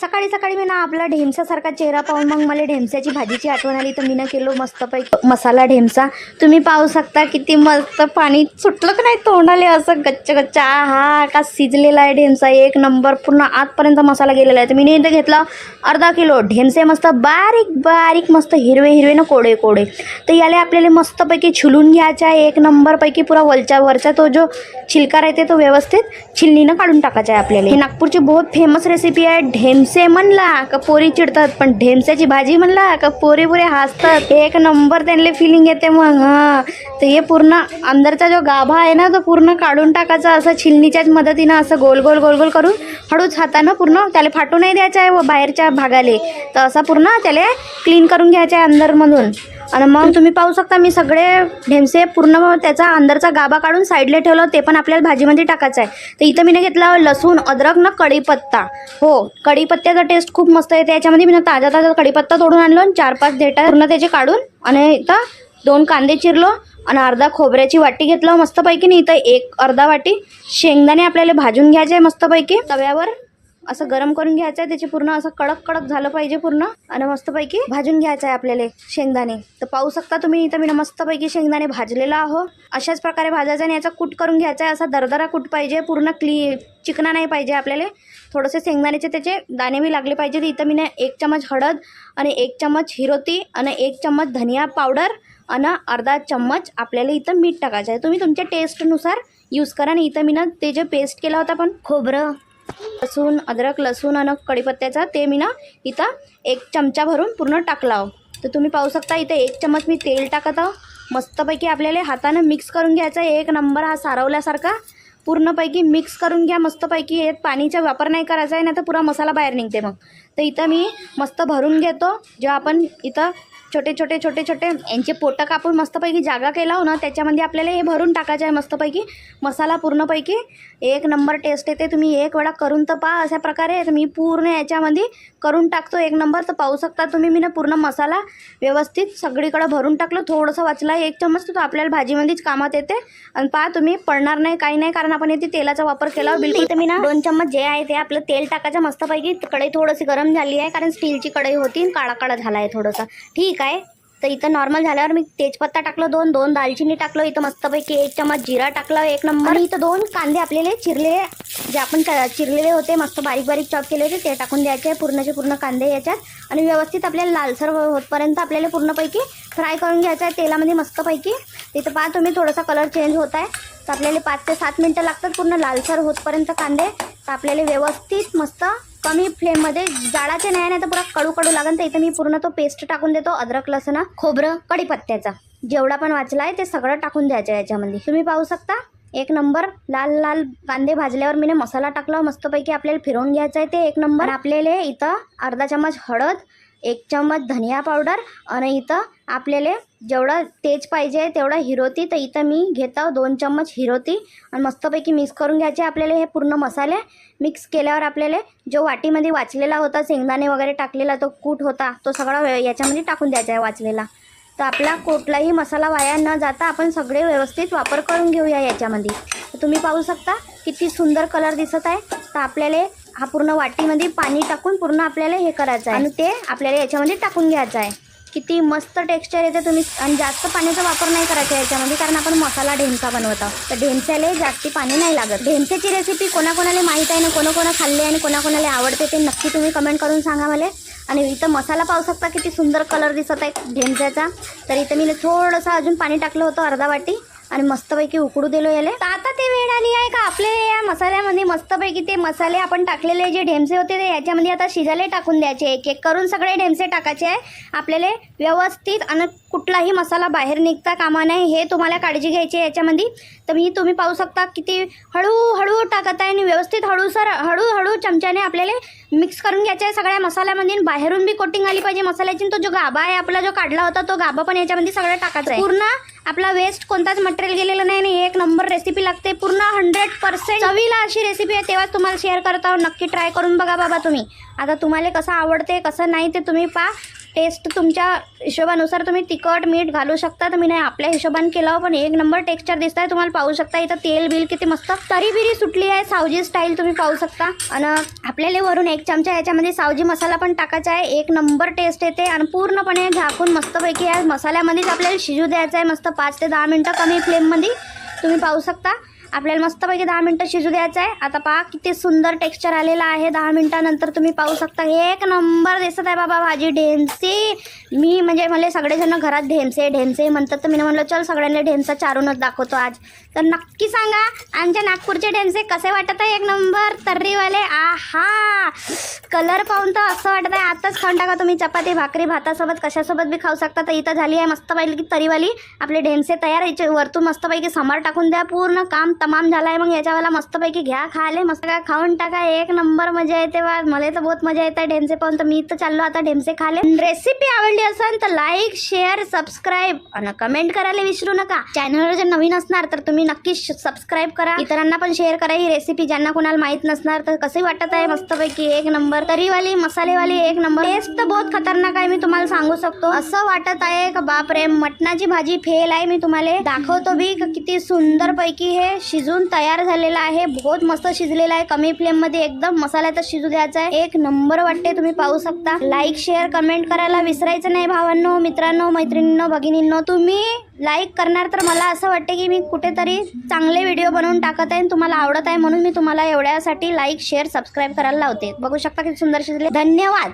सकाळी सकाळी मी ना आपला ढेमसासारखा चेहरा पाहून मग मला ढेमसाची भाजीची आठवण आली. तर मी ना केलो मस्तपैकी मसाला ढेमसा. तुम्ही पाहू शकता किती मस्त पाणी सुटलं का नाही तोंडाले असं गच्च गच्च. हा का शिजलेला आहे ढेमसा. एक नंबर पूर्ण आतपर्यंत मसाला गेलेला आहे. तर मी इथं घेतला अर्धा किलो. ढेमसे मस्त बारीक बारीक मस्त हिरवे हिरवे ना कोडे कोडे. तर याला आपल्याला मस्तपैकी छिलून घ्यायचा आहे. एक नंबरपैकी पुरा वलच्या वरचा तो जो छिलका राहते तो व्यवस्थित छिलनीनं काढून टाकायचा आहे आपल्याला. ही नागपूरची बहुत फेमस रेसिपी आहे ढेमसा. म्हणला का पोरी चिडतात पण ढेमस्याची भाजी म्हणला का पोरी पुरे हसतात. एक नंबर त्यांना फिलिंग येते मग हां. तर हे पूर्ण अंदरचा जो गाभा आहे ना तो पूर्ण काढून टाकायचा असं छिलणीच्याच मदतीनं असं गोल गोल गोल गोल करून हळूच हातानं पूर्ण त्याला फाटू नाही द्यायचं आहे व बाहेरच्या भागाले. तर असा पूर्ण त्याला क्लीन करून घ्यायचा आहे अंदरमधून. आणि मग तुम्ही पाहू शकता मी सगळे ढेमसे पूर्ण त्याचा अंदरचा गाभा काढून साईडला ठेवलं ते पण आपल्याला भाजीमध्ये टाकायचं आहे. तर इथं मी ना घेतला लसूण अद्रक ना कढीपत्ता. हो कढीपत्त्याचा टेस्ट खूप मस्त येते याच्यामध्ये मी ना ताजा ताजा कढीपत्ता तोडून आणलो आणि चार पाच देटा पूर्ण त्याचे काढून आणि इथं दोन कांदे चिरलो आणि अर्धा खोबऱ्याची वाटी घेतलं मस्तपैकी. नाही इथं एक अर्धा वाटी शेंगदाणे आपल्याला भाजून घ्यायचे आहे मस्तपैकी. तव्यावर असं गरम करून घ्यायचं आहे त्याचे पूर्ण असं कडक कडक झालं पाहिजे पूर्ण. आणि मस्तपैकी भाजून घ्यायचं आहे आपल्याला शेंगदाणे. तर पाहू शकता तुम्ही इथं मी ना मस्तपैकी शेंगदाणे भाजलेला आहो. अशाच प्रकारे भाजायचा आणि याचा कूट करून घ्यायचा आहे असा दरदरा कूट पाहिजे पूर्ण क्ली चिकना नाही पाहिजे आपल्याला. थोडंसे शेंगदाण्याचे त्याचे दाणे बी लागले पाहिजे तर इथं मी ना एक चमच हळद आणि एक चमच हिरोती आणि एक चम्मच धनिया पावडर आणि अर्धा चम्मच आपल्याला इथं मीठ टाकायचं आहे तुम्ही तुमच्या टेस्टनुसार यूज करा आणि इथं मी ना ते जे पेस्ट केला होता पण खोबरं लसूण अद्रक लसूण आणि कढीपत्त्याचा ते मी ना इथं एक चमचा भरून पूर्ण टाकला आहो. तर तुम्ही पाहू शकता इथं एक चमच मी तेल टाकत आहो. मस्तपैकी आपल्याला हातानं मिक्स करून घ्यायचा आहे. एक नंबर हा सारवल्यासारखा. पूर्णपैकी मिक्स करून घ्या. मस्तपैकी यात पाणीचा वापर नाही करायचा आहे नाही तर पुरा मसाला बाहेर निघते मग. तर इथं मी मस्त भरून घेतो. जेव्हा आपण इथं छोटे छोटे छोटे छोटे यांचे पोटं कापून मस्तपैकी जागा केला हो ना त्याच्यामध्ये आपल्याला हे भरून टाकायचं आहे मस्तपैकी. मसाला पूर्णपैकी. एक नंबर टेस्ट येते. तुम्ही एक वेळा करून तर पहा अशा प्रकारे. तर मी पूर्ण याच्यामध्ये करून टाकतो. एक नंबर तर पाहू शकता तुम्ही मी ना पूर्ण मसाला व्यवस्थित सगळीकडं भरून टाकलं. थोडंसं वाचला एक चम्मच तर तो आपल्याला भाजीमध्येच कामात येते. आणि पहा तुम्ही पडणार नाही काही नाही कारण आपण इथे तेलाचा वापर केला बिलकुल इथे मी ना दोन चम्मच जे आहे ते आपलं तेल टाकायचं मस्तपैकी. कढई थोडीशी गरम झाली आहे कारण स्टीलची कढई होती आणि काळा काळा झाला आहे थोडंसं. ठीक आहे. तर इथं नॉर्मल झाल्यावर मी तेजपत्ता टाकलं दोन दोन दालचिनी टाकलं इथं मस्तपैकी एक चमच जिरा टाकलं एक नंबर इथं दोन कांदे आपल्याला चिरलेले जे आपण चिरलेले होते मस्त बारीक बारीक चॉप केले होते ते टाकून द्यायचे पूर्णचे पूर्ण कांदे याच्यात. आणि व्यवस्थित आपल्याला लालसर हो, होतपर्यंत आपल्याला पूर्णपैकी फ्राय करून घ्यायचं आहे तेलामध्ये मस्तपैकी. तिथं पहा तुम्ही थोडासा कलर चेंज होत आहे. तर आपल्याला पाच ते सात मिनटं लागतात पूर्ण लालसर होतपर्यंत कांदे. तर आपल्याला व्यवस्थित मस्त कमी फ्लेममध्ये जाळाचे नाही नाही तर पुरा कडू कडू लागेल तर इथं मी पूर्ण तो पेस्ट टाकून देतो अद्रक लसण खोबरं कढीपत्त्याचा जेवढा पण वाचला आहे ते सगळं टाकून द्यायचं याच्यामध्ये. तुम्ही पाहू शकता एक नंबर लाल लाल कांदे भाजल्यावर मी मसाला टाकला मस्तपैकी आपल्याला फिरवून घ्यायचं आहे ते एक नंबर आपल्याला इथं अर्धा चम्मच हळद एक चम्मच धनिया पावडर आणि इथं आपल्याला जेवढं तेज पाहिजे तेवढा हिरोती तर इथं मी घेतो दोन चम्मच हिरोती आणि मस्तपैकी मिक्स करून घ्यायचे आपल्याला हे पूर्ण मसाले. मिक्स केल्यावर आपल्याला जो वाटीमध्ये वाचलेला होता शेंगदाणे वगैरे टाकलेला तो कूट होता तो सगळा व्य- याच्यामध्ये टाकून द्यायचा आहे वाचलेला. तर आपला कुठलाही मसाला वाया न जाता आपण सगळे व्यवस्थित वापर करून घेऊया याच्यामध्ये. तुम्ही पाहू शकता किती सुंदर कलर दिसत आहे. तर आपल्याला हा पूर्ण वाटीमध्ये पाणी टाकून पूर्ण आपल्याला हे करायचं आहे. आणि ते आपल्याला याच्यामध्ये टाकून घ्यायचं आहे. किती मस्त टेक्स्चर येते तुम्ही आणि जास्त पाण्याचा वापर नाही करायचा याच्यामध्ये कारण आपण मसाला ढेमसा बनवत. आहोत तर ढेमस्याला जास्ती पाणी नाही लागत. ढेमस्याची रेसिपी कोणाकोणाला माहीत आहे ना कोणाकोणा खाल्ली आणि कोणाकोणाला आवडते ते नक्की तुम्ही कमेंट करून सांगा मला. आणि इथं मसाला पाहू शकता किती सुंदर कलर दिसत आहे ढेमस्याचा तर इथं मी थोडंसं अजून पाणी टाकलं होतं अर्धा वाटी. आणि मस्तपैकी उकडू दिलो याले. तर आता ते वेळ आली आहे का आपले या मसाल्यामध्ये मस्तपैकी ते मसाले आपण टाकलेले जे ढेमसे होते ते याच्यामध्ये आता शिजाले टाकून द्यायचे. एक एक करून सगळे ढेमसे टाकायचे आहे. आपल्याला व्यवस्थित आणि कुठलाही मसाला बाहेर निघता कामा नाही हे तुम्हाला काळजी घ्यायची आहे याच्यामध्ये. तर मी तुम्ही पाहू शकता किती हळूहळू टाकत आहे आणि व्यवस्थित हळूसर हळूहळू चमच्याने आपल्याला मिक्स करून घ्यायचं आहे सगळ्या मसाल्यामध्ये. बाहेरून बी कोटिंग आली पाहिजे. मसाल्याची तो जो गाभा आहे आपला जो काढला होता तो गाभा पण याच्यामध्ये सगळं टाकायचा आहे. पूर्ण आपला वेस्ट कोणताच मटेरियल गेलेलं नाही आणि एक नंबर रेसिपी लागते. पूर्ण हंड्रेड पर्सेंट चवीला अशी रेसिपी आहे तेव्हाच तुम्हाला शेअर करत आहोत. नक्की ट्राय करून बघा बाबा तुम्ही. आता तुम्हाला कसं आवडते कसं नाही ते तुम्ही पा टेस्ट तुमच्या हिशोबानुसार तुम्ही तिखट मीठ घालू शकता. तुम्ही नाही आपल्या हिशोबाने केलं हो, पण एक नंबर टेक्स्चर दिसत आहे तुम्हाला पाहू शकता इथं तेल बिल किती मस्त तरी बिरी सुटली आहे. सावजी स्टाईल तुम्ही पाहू शकता. आणि आपल्याला वरून एक चमचा याच्यामध्ये सावजी मसाला पण टाकायचा आहे. एक नंबर टेस्ट येते. आणि पूर्णपणे झाकून मस्तपैकी या मसाल्यामध्येच आपल्याला शिजू द्यायचं आहे. मस्त पाच ते दहा मिनटं कमी फ्लेममध्ये तुम्ही पाहू शकता. आपल्याला मस्तपैकी दहा मिनटं शिजू द्यायचं आहे. आता पहा किती सुंदर टेक्स्चर आलेलं आहे. दहा मिनटानंतर तुम्ही पाहू शकता एक नंबर दिसत आहे बाबा भाजी ढेमसी. मी म्हणजे मला सगळेजण घरात ढेमसे ढेमसे म्हणतात. तर मी म्हणलं चल सगळ्यांना ढेमसा चारूनच दाखवतो आज. तर नक्की सांगा आमच्या नागपूरचे ढेमसे कसे वाटत आहे? एक नंबर तर्रीवाले. आहा! कलर पाहून तर असं वाटत आहे. आताच खाऊन टाका तुम्ही. चपाती भाकरी भातासोबत कशासोबत बी खाऊ शकता. तर इथं झाली आहे मस्त की तरीवाली आपले ढेमसे तयार याचे वरतून मस्तपैकी समार टाकून द्या. पूर्ण काम तमाम झाला आहे मग याच्यावाला मस्तपैकी घ्या खाले मस्त काय खाऊन टाका. एक नंबर मजा येते वा मला तर बहुत मजा येते. ढेमसे पाहून तर मी तर चाललो. आता ढेमसे खाले. रेसिपी आवडली असेल तर लाईक शेअर सबस्क्राईब आणि कमेंट करायला विसरू नका. चॅनलवर जर नवीन असणार तर तुम्ही नक्की सबस्क्राईब करा. इतरांना पण शेअर करा ही रेसिपी ज्यांना कोणाला माहीत नसणार तर कसे वाटत आहे मस्तपैकी एक नंबर. तरीवाली मसालेवाली एक नंबर. टेस्ट तर बहुत खतरनाक आहे मी तुम्हाला सांगू शकतो. असं वाटत आहे का बापरे मटणाची भाजी फेल आहे मी तुम्हाला. दाखवतो बी किती सुंदर पैकी हे. शिजून तयार झालेलं आहे. बहुत मस्त शिजलेलं आहे. कमी फ्लेममध्ये एकदम मसाल्याचा शिजू द्यायचा आहे. एक नंबर वाटते तुम्ही पाहू शकता. लाईक शेअर कमेंट करायला विसरायचं नाही भावांनो मित्रांनो मैत्रिणींनो भगिनींनो. तुम्ही लाईक करणार तर मला असं वाटते की मी कुठेतरी चांगले व्हिडिओ बनवून टाकत आहे आणि तुम्हाला आवडत आहे म्हणून मी तुम्हाला एवढ्यासाठी लाईक शेअर सबस्क्राईब करायला लावते. बघू शकता किती सुंदर शिजले. धन्यवाद!